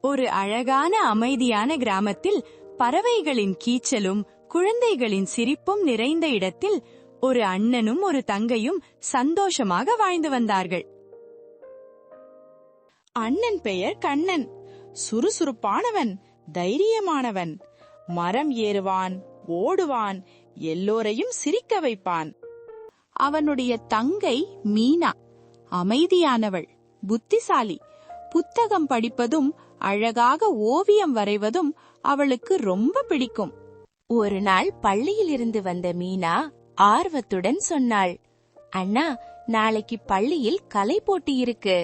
ஒரு அழகான அமைதியான கிராமத்தில் பறவைகளின் கீச்சலும் குழந்தைகளின் சிரிப்பும் நிறைந்த இடத்தில் ஒரு அண்ணனும் ஒரு தங்கையும் சந்தோஷமாக வாழ்ந்து வந்தார்கள். அண்ணன் பெயர் கண்ணன். சுறுசுறுப்பானவன் தைரியமானவன். மரம் ஏறுவான் ஓடுவான் எல்லோரையும் சிரிக்க வைப்பான். அவனுடைய தங்கை மீனா அமைதியானவள் புத்திசாலி. புத்தகம் படிப்பதும் அழகாக ஓவியம் வரைவதும் அவளுக்கு ரொம்ப பிடிக்கும். ஒரு நாள் பள்ளியிலிருந்து வந்த மீனா ஆர்வத்துடன் சொன்னாள் அண்ணா நாளைக்கு பள்ளியில் கலை போட்டி இருக்கு.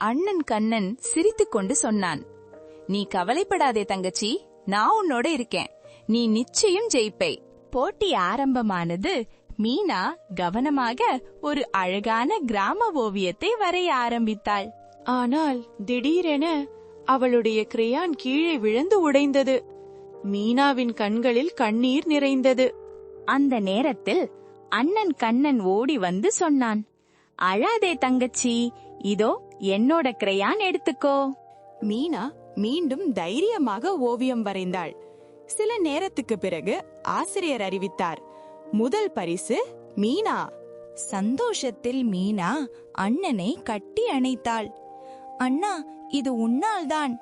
அண்ணன் கண்ணன் சிரித்துக்கொண்டு சொன்னான் நீ கவலைப்படாதே தங்கச்சி நான் உன்னோட இருக்கேன். நீ நிச்சயம் ஜெயிப்பை. போட்டி ஆரம்பமானது மீனா கவனமாக ஒரு அழகான கிராம ஓவியத்தை வரைய ஆரம்பித்தாள். ஆனால் திடீரென அவளுடைய கிரையான் கீழே விழுந்து உடைந்தது. மீனாவின் கண்களில் கண்ணீர் நிறைந்தது. அந்த நேரத்தில் அண்ணன் கண்ணன் ஓடி வந்து சொன்னான் அழாதே தங்கச்சி இதோ என்னோட கிரையான் எடுத்துக்கோ. மீனா மீண்டும் தைரியமாக ஓவியம் வரைந்தாள். சில நேரத்துக்கு பிறகு ஆசிரியர் அறிவித்தார் முதல் பரிசு மீனா. சந்தோஷத்தில் மீனா அண்ணனை கட்டி அணைத்தாள். அண்ணா இது உன்னால்தான்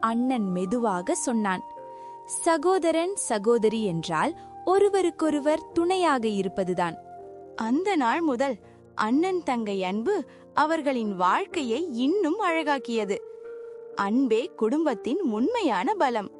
அண்ணன் மெதுவாக சொன்னான். சகோதரன் சகோதரி என்றால் ஒருவருக்கொருவர் துணையாக இருப்பதுதான். அந்த நாள் முதல் அண்ணன் தங்கை அன்பு அவர்களின் வாழ்க்கையை இன்னும் அழகாக்கியது. அன்பே குடும்பத்தின் உண்மையான பலம்.